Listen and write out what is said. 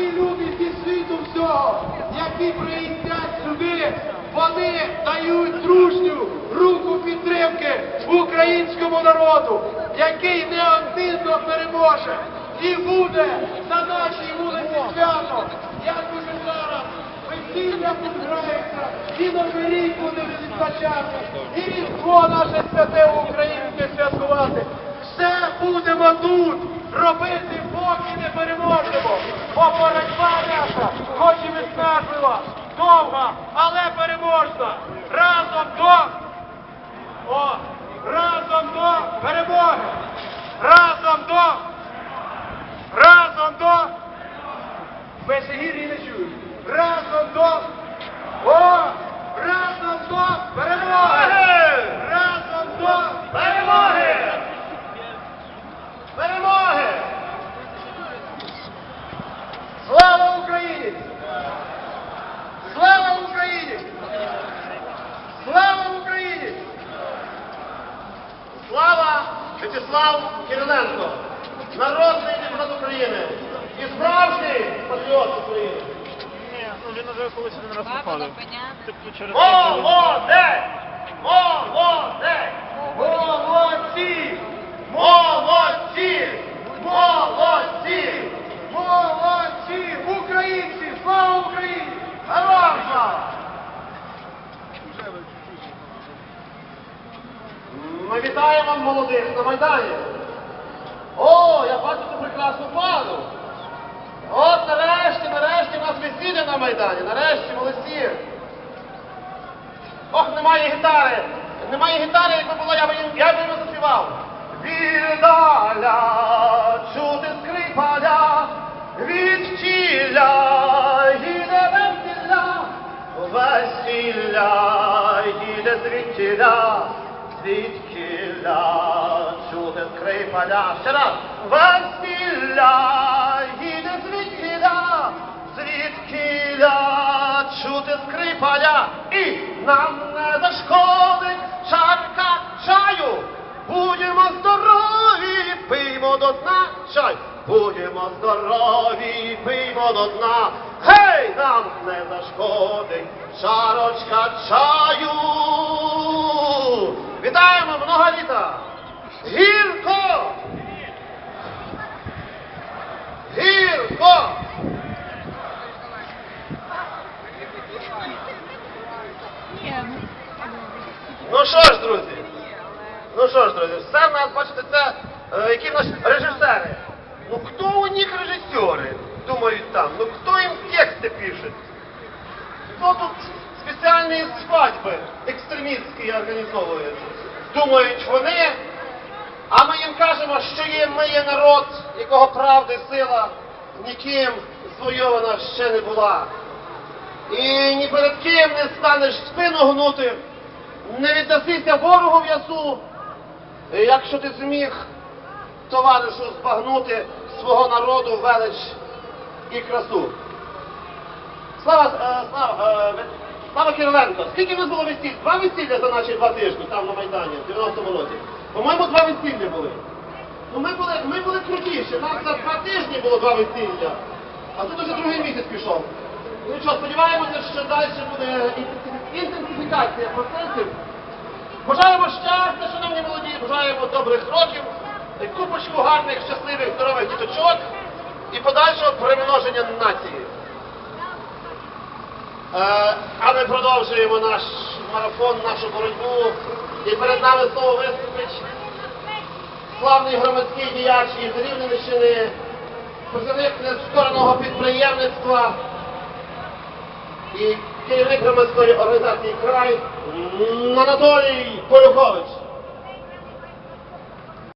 ті люди зі світу всього, які приїздять сюди, вони дають дружню руку підтримки українському народу, який неодмінно переможе. І буде на нашій вулиці свято. Я дуже зараз весілля підграється, і на рік буде відзначати, і різдво наше святе українське святкувати. Все будемо тут робити поки не переможемо. Бо боротьба наша, хоч і виснажлива, довга, але переможна. Разом до о, разом до перемоги. Разом до разом до Межигір'ї не чують. Разом до о, разом до перемоги. Разом до перемоги. Перемоги! Слава Україні! Слава Україні! Слава Україні! Слава В'ячеслав Кириленко, народний депутат України і справжній патріот України. Ні, ну він уже колись один раз. Лопеня. Типу Молодець! Молодець! Молодці! Молодці! Молодці! Українці! Слава Україні! Героям слава! Ми вітаємо молодих на Майдані. О, я бачу цю прекрасну пару. От нарешті, нарешті у нас весілля на Майдані. Нарешті, молодці. Ох, немає гітари. Немає гітари, якби було, я б їм, я б заспівав. Віддаля, чути скрипаля, від тіля, їде весілля, весілля, їде звідтіля, звідкіля, чути скрипаля. Ще раз. Весілля, їде звідкіля, звідкіля, чути скрипаля. І нам не зашкодить чарка чаю. Будемо здорові, пиймо до дна чай. Будемо здорові, пиймо до дна. Гей, нам не зашкодить чарочка чаю. Ну що ж, друзі? Ну що ж, друзі, все в нас, бачите, це е, які нас режисери. Ну хто у них режисери? Думають там. Ну хто їм тексти пише? Хто тут спеціальні свадьби екстремістські організовує? Думають вони, а ми їм кажемо, що є, ми є народ, якого правди сила ніким звойована ще не була. І ні перед ким не станеш спину гнути, не віддасися ворогу в ясу, якщо ти зміг товаришу збагнути свого народу велич і красу. Слава, е, слава, е, слава Кириленко, скільки в нас було весіль? Два весілля за наші два тижні там на Майдані, в 90-му році. По-моєму, два весілля були. Ну ми були, ми були крутіші, нас за два тижні було два весілля, а тут уже другий місяць пішов. Ну що, сподіваємося, що далі буде інтенсифікація процесів. Бажаємо щастя, шановні молоді, бажаємо добрих років, купочку гарних, щасливих, здорових діточок і подальшого примноження нації. Е, а ми продовжуємо наш марафон, нашу боротьбу. І перед нами знову виступить славний громадський діяч із Рівненщини, представник нескореного підприємництва i kierownik promocyjnej organizacji Kraj mm, Anatolij Polukowicz.